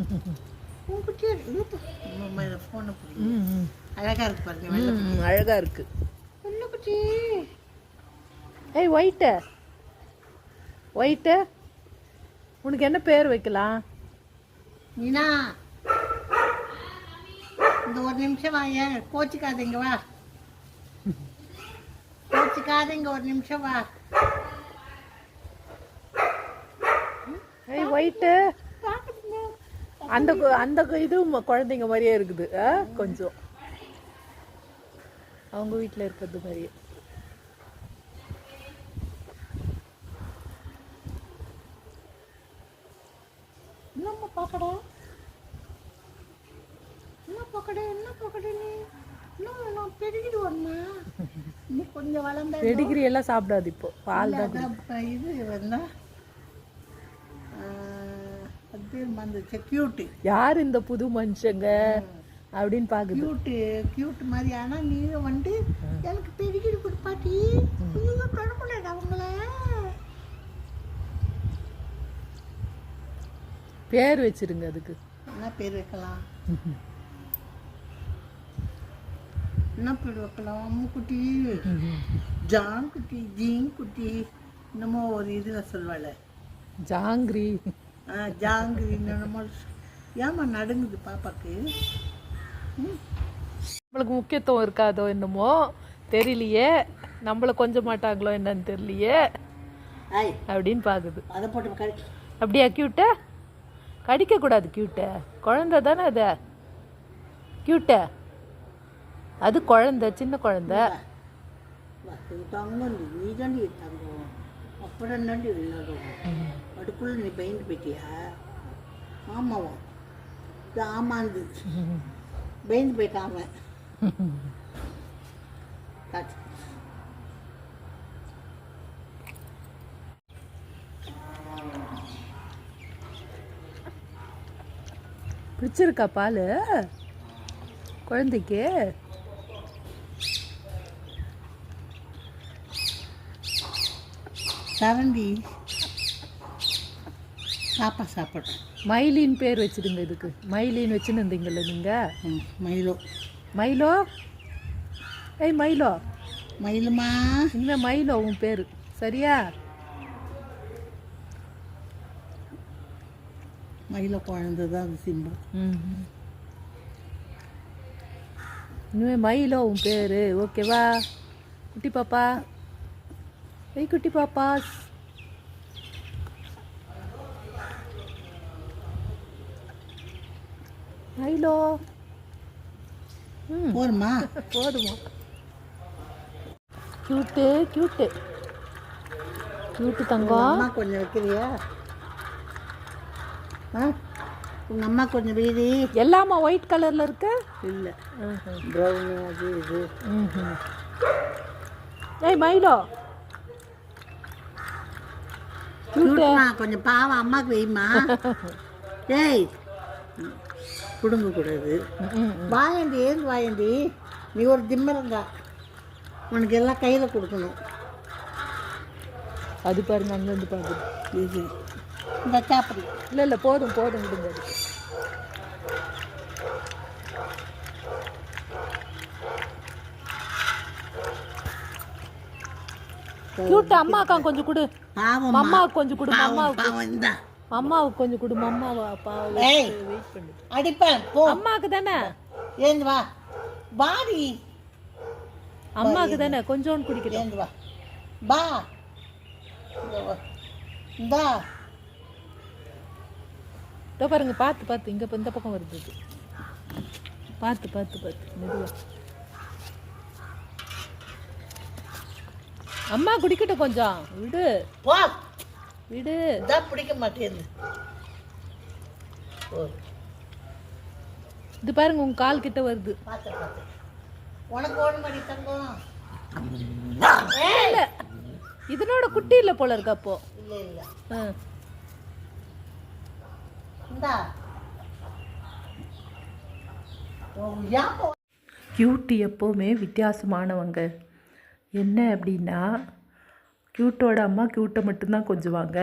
உங்ககிட்ட இருக்கு ஃபோனை ம், ம். அழகா இருக்கு பாருங்க வெள்ளை ம், அழகா இருக்கு வெள்ளை குட்டி ஏய் ஒயிட்டு ஒயிட்டு உனக்கு என்ன பேர் வைக்கலாம்? மீனா இந்த ஒரு நிமிஷம் வாங்க கோச்சிக்காதீங்க வா. கோச்சிக்காதீங்க ஒரு நிமிஷம் வா. ஏய் ஒயிட்டு அந்த அந்த இதுவும் குழந்தைங்க மாதிரியே இருக்குது? கொஞ்சம். அவங்க வீட்டில் இருக்கிறது மாதிரியே. என்னம்மா பார்க்கடா என்ன பார்க்கடா என்ன பார்க்கடா நீ? இன்னும் நான் பெருகிட்டு வரமா நீ கொஞ்சம் வளர்ந்த பெடிகிரி எல்லாம் சாப்பிடாது இப்போ. பால் தான் இது வந்தா கியூட்டு யார் இந்த புது மனுஷங்க? அப்படின்னு பாக்குது. கியூட்டு கியூட் மாதிரி. ஆனால் நீ வந்து எனக்கு பெருகிட்டு கொடுப்பாட்டி. ஐயோ தொடக்கூடாது அவங்கள பேர் வச்சிருங்க அதுக்கு. என்ன பேர் வைக்கலாம்? என்ன பேர் வைக்கலாம்? அம்முக்குட்டி ஜான் குட்டி ஜீன் குட்டி. என்னமோ ஒரு இதில் சொல்வாள். ஜாங்கிரி. ஜாங்கிரி என்னமோ ஏமா நடுங்குது பாப்பாக்கு? நம்மளுக்கு முக்கியத்துவம் இருக்காதோ என்னமோ தெரியலையே. நம்மள கொஞ்ச மாட்டாங்களோ என்னன்னு தெரியலையே. அப்படின்னு பாக்குது. அதை போட்டு அப்படியா கியூட்ட கடிக்க கூடாது கியூட்ட குழந்தை தானே அது? கியூட்ட அது குழந்தை சின்ன குழந்தை. தங்கம் நீ உடனே தங்கம் அப்புறம் தாண்டி அதுக்குள்ளே நீ பயந்து போயிட்டியா ஆமாவா? இது ஆமாந்து. பயந்து போயிட்டான் அவன். பிடிச்சிருக்கா பால்? குழந்தைக்கு? சரண்டி. சாப்பா சாப்பிட்றேன். மைலின் பேர் வச்சிருங்க இதுக்கு. மைலின் வச்சுன்னு இருந்தீங்கல்ல நீங்க? ம் மயிலோ. மைலோ ஏய் மைலோ மயிலுமா? இனிமே மைலோ உன் பேர். சரியா? மயில குழந்தை தான் அது சிம்பு. ம். இனிமே மயிலோ உன் பேர். ஓகேவா? குட்டி பாப்பா? ஏய் குட்டி பாப்பா மயிலோ ம் போருமா போதுமா கியூட்டு கியூட்டு கியூட்டு தங்கம் அம்மா கொஞ்சம் வைக்கிறியா? ஆ? உங்கள் அம்மா கொஞ்சம் வீதி எல்லாமா ஒயிட் கலர்ல இருக்கு? இல்லை. ப்ரௌனு அது இது. ஏய் மயிலோ கியூட்டுமா கொஞ்சம் பாவம் அம்மாவுக்கு வைம்மா. ஏய் கொடுங்க கூடாது ம், வாயண்டி ஏந்து வாயண்டி நீ ஒரு திம்மரங்கா உனக்கு எல்லாம் கையில் கொடுக்கணும். அது பாருங்க அங்கேருந்து பாருங்க. இந்த சாப்பிடு. இல்லை இல்லை போதும் போதும் விடுங்க. கியூட்டு அம்மாக்கா கொஞ்சம் கொடு. பாவம் அம்மாவுக்கு கொஞ்சம் கொடு பாவம் அம்மாவுக்கு பாவம் இந்தா. அம்மாவுக்கு கொஞ்சம் கொடு அம்மாவா அப்பா ஏய் அடிப்பேன் போ. அம்மாவுக்கு தானே? ஏந்து வா. பாடி அம்மாவுக்கு தானே? கொஞ்சோண்டு குடிக்கிறேன் ஏந்து வா. பா. இந்தா. இதோ பாருங்க பார்த்து பார்த்து இங்கே இந்த பக்கம் வருது. பார்த்து பார்த்து பார்த்து மெதுவா. அம்மா குடிக்கட்டும் கொஞ்சம். விடு. போ விடு. இதான் பிடிக்க மாட்டேங்குது ஓ இது பாருங்க உங்க கால் கிட்ட வருது. பார்த்து பார்த்து உனக்கு ஓடு மணி தங்கம். இல்ல. இதனோட குட்டி இல்ல போல இருக்கு அப்போ. இல்லை இல்லை. ஆ. இந்தா. கியூட்டு எப்போவுமே வித்தியாசமானவங்க. என்ன அப்படின்னா க்யூட்டோட அம்மா க்யூட்டை மட்டும்தான் கொஞ்சுவாங்க.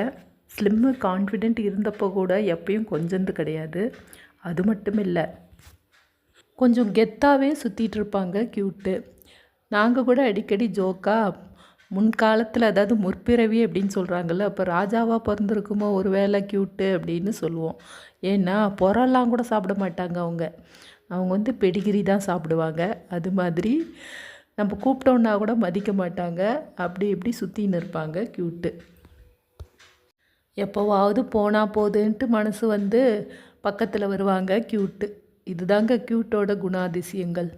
ஸ்லிம்மு கான்ஃபிடென்ட் இருந்தப்போ கூட எப்பயும் கொஞ்சந்து கிடையாது. அது மட்டும் இல்லை கொஞ்சம் கெத்தாகவே சுற்றிட்டு இருப்பாங்க க்யூட்டு நாங்கள் கூட அடிக்கடி ஜோக்காக முன்காலத்தில் அதாவது முற்பிறவி அப்படின்னு சொல்கிறாங்கல்ல அப்போ ராஜாவாக பிறந்திருக்குமோ ஒரு வேளை க்யூட்டு அப்படின்னு சொல்லுவோம். ஏன்னா புறம்லாம் கூட சாப்பிட மாட்டாங்க அவங்க. அவங்க வந்து பெடிகிரி தான் சாப்பிடுவாங்க. அது மாதிரி நம்ம கூப்பிட்டோன்னா கூட மதிக்க மாட்டாங்க. அப்படி இப்படி சுற்றின்னு இருப்பாங்க. க்யூட்டு எப்போவாவது போனால் போதுன்ட்டு மனசு வந்து பக்கத்தில் வருவாங்க. க்யூட்டு இதுதாங்க க்யூட்டோட குணாதிசயங்கள்.